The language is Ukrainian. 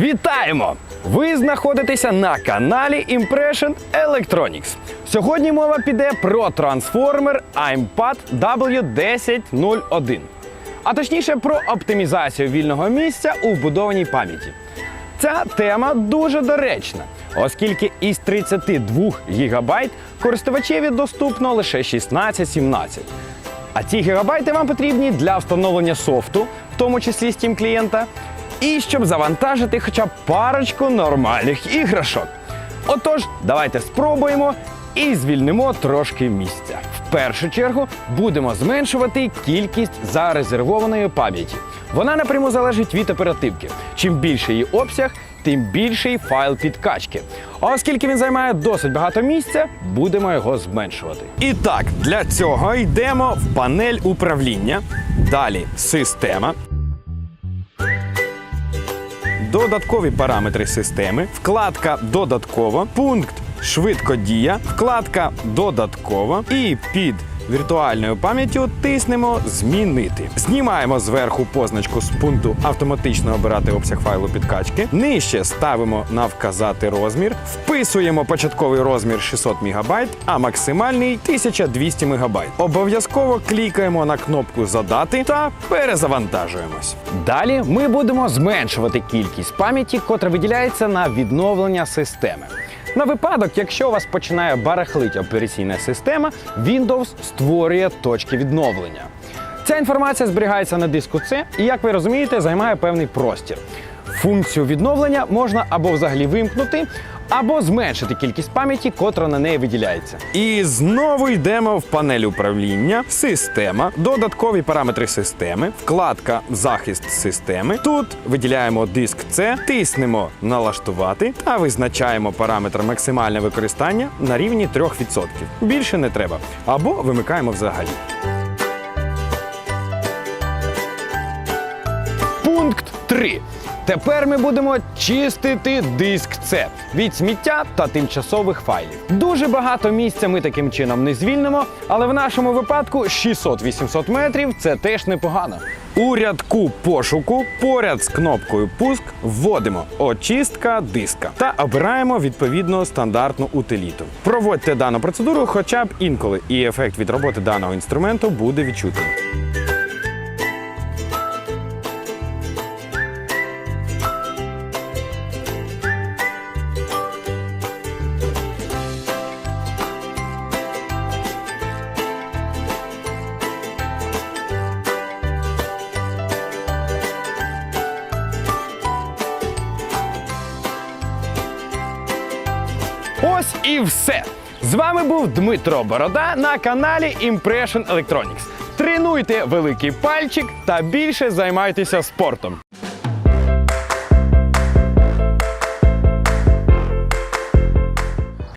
Вітаємо! Ви знаходитеся на каналі Impression Electronics. Сьогодні мова піде про трансформер iPad W1001. А точніше про оптимізацію вільного місця у вбудованій пам'яті. Ця тема дуже доречна, оскільки із 32 ГБ користувачеві доступно лише 16-17. А ці гігабайти вам потрібні для встановлення софту, в тому числі Steam клієнта, і щоб завантажити хоча б парочку нормальних іграшок. Отож, давайте спробуємо і звільнимо трошки місця. В першу чергу будемо зменшувати кількість зарезервованої пам'яті. Вона напряму залежить від оперативки. Чим більший її обсяг, тим більший файл підкачки. А оскільки він займає досить багато місця, будемо його зменшувати. І так, для цього йдемо в панель управління. Далі система. Додаткові параметри системи, вкладка Додатково, пункт Швидкодія, вкладка Додатково і під віртуальною пам'яттю тиснемо Змінити. Знімаємо зверху позначку з пункту автоматично обирати обсяг файлу підкачки. Нижче ставимо на вказати розмір, вписуємо початковий розмір 600 МБ, а максимальний 1200 МБ. Обов'язково клікаємо на кнопку Задати та перезавантажуємось. Далі ми будемо зменшувати кількість пам'яті, котра виділяється на відновлення системи. На випадок, якщо у вас починає барахлити операційна система, Windows створює точки відновлення. Ця інформація зберігається на диску C і, як ви розумієте, займає певний простір. Функцію відновлення можна або взагалі вимкнути, або зменшити кількість пам'яті, котра на неї виділяється. І знову йдемо в панель управління, система, додаткові параметри системи, вкладка захист системи. Тут виділяємо диск C, тиснемо налаштувати та визначаємо параметр максимальне використання на рівні 3%. Більше не треба. Або вимикаємо взагалі. Пункт 3. Тепер ми будемо чистити диск C від сміття та тимчасових файлів. Дуже багато місця ми таким чином не звільнимо, але в нашому випадку 600-800 метрів це теж непогано. У рядку пошуку поряд з кнопкою Пуск вводимо очистка диска та обираємо відповідно стандартну утиліту. Проводьте дану процедуру хоча б інколи, і ефект від роботи даного інструменту буде відчутний. Ось і все. З вами був Дмитро Борода на каналі Impression Electronics. Тренуйте великий пальчик та більше займайтеся спортом.